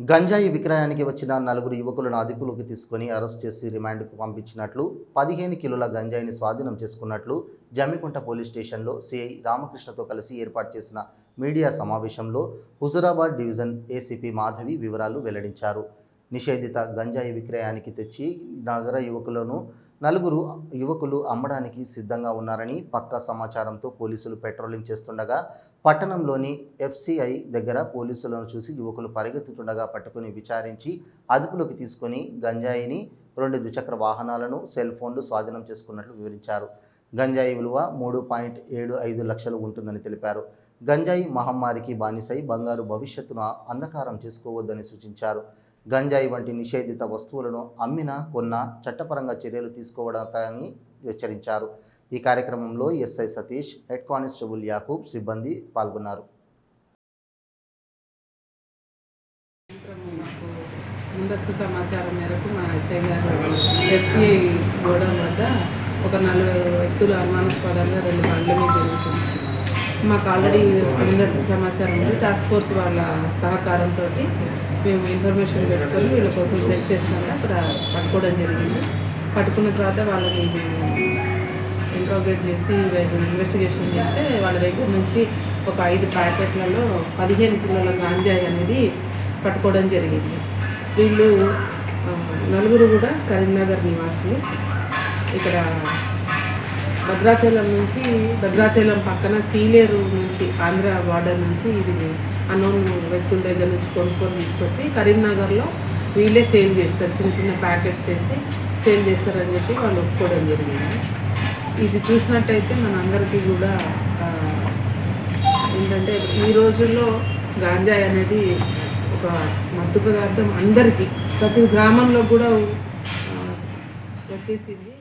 గంజాయి విక్రయానికి వచ్చిన నలుగురు యువకులను అదుపులోకి తీసుకొని అరెస్ట్ చేసి రిమాండ్కు పంపించినట్లు పదిహేను కిలోల గంజాయిని స్వాధీనం చేసుకున్నట్లు జమ్మికుంట పోలీస్ స్టేషన్లో సిఐ రామకృష్ణతో కలిసి ఏర్పాటు చేసిన మీడియా సమావేశంలో హుజురాబాద్ డివిజన్ ఏసీపీ మాధవి వివరాలు వెల్లడించారు. నిషేధిత గంజాయి విక్రయానికి తెచ్చి నగర యువకులను నలుగురు యువకులు అమ్మడానికి సిద్ధంగా ఉన్నారని పక్కా సమాచారంతో పోలీసులు పెట్రోలింగ్ చేస్తుండగా పట్టణంలోని ఎఫ్సిఐ దగ్గర పోలీసులను చూసి యువకులు పరిగెత్తుతుండగా పట్టుకుని విచారించి అదుపులోకి తీసుకొని గంజాయిని రెండు ద్విచక్ర వాహనాలను సెల్ ఫోన్లు స్వాధీనం చేసుకున్నట్లు వివరించారు. గంజాయి విలువ మూడు పాయింట్ ఏడు ఐదు లక్షలు ఉంటుందని తెలిపారు. గంజాయి మహమ్మారికి బానిసై బంగారు భవిష్యత్తును అంధకారం చేసుకోవద్దని సూచించారు. గంజాయి వంటి నిషేధిత వస్తువులను అమ్మిన కొన్న చట్టపరంగా చర్యలు తీసుకోవడాన్ని హెచ్చరించారు. ఈ కార్యక్రమంలో SI Satish head constable Yakub సిబ్బంది పాల్గొన్నారు. ముందస్తు సమాచారం మేరకు మా ఎస్ఐ గారు ఎఫ్సిఐ గోడౌన్ వద్ద ఒక నలభై వ్యక్తులు అనుమానాస్పదంగా రెండు బండ్ల మీద తిరుగుతుంది మాకు ఆల్రెడీ ముందస్తు సమాచారం ఉంది. టాస్క్ ఫోర్స్ వాళ్ళ సహకారంతో మేము ఇన్ఫర్మేషన్ పెట్టుకొని వీళ్ళ కోసం సెర్చ్ చేస్తుంటే అక్కడ పట్టుకోవడం జరిగింది. పట్టుకున్న తర్వాత వాళ్ళని మేము ఇంట్రోగేట్ చేసి ఇన్వెస్టిగేషన్ చేస్తే వాళ్ళ దగ్గర నుంచి ఒక ఐదు ప్యాకెట్లలో పదిహేను కిలోల గాంజాయి అనేది పట్టుకోవడం జరిగింది. వీళ్ళు నలుగురు కూడా కరీంనగర్ నివాసులు. ఇక్కడ భద్రాచలం నుంచి భద్రాచలం పక్కన సీలేరు నుంచి ఆంధ్ర బార్డర్ నుంచి ఇది అన్నోన్ వ్యక్తుల దగ్గర నుంచి కొనుక్కొని తీసుకొచ్చి కరీంనగర్లో వీళ్ళే సేల్ చేస్తారు. చిన్న చిన్న ప్యాకెట్స్ చేసి సేల్ చేస్తారని చెప్పి వాళ్ళు ఒప్పుకోవడం జరిగింది. ఇది చూసినట్టయితే మనందరికీ కూడా ఏంటంటే ఈ రోజుల్లో గాంజాయి అనేది ఒక మత్తు పదార్థం అందరికీ ప్రతి గ్రామంలో కూడా వచ్చేసింది.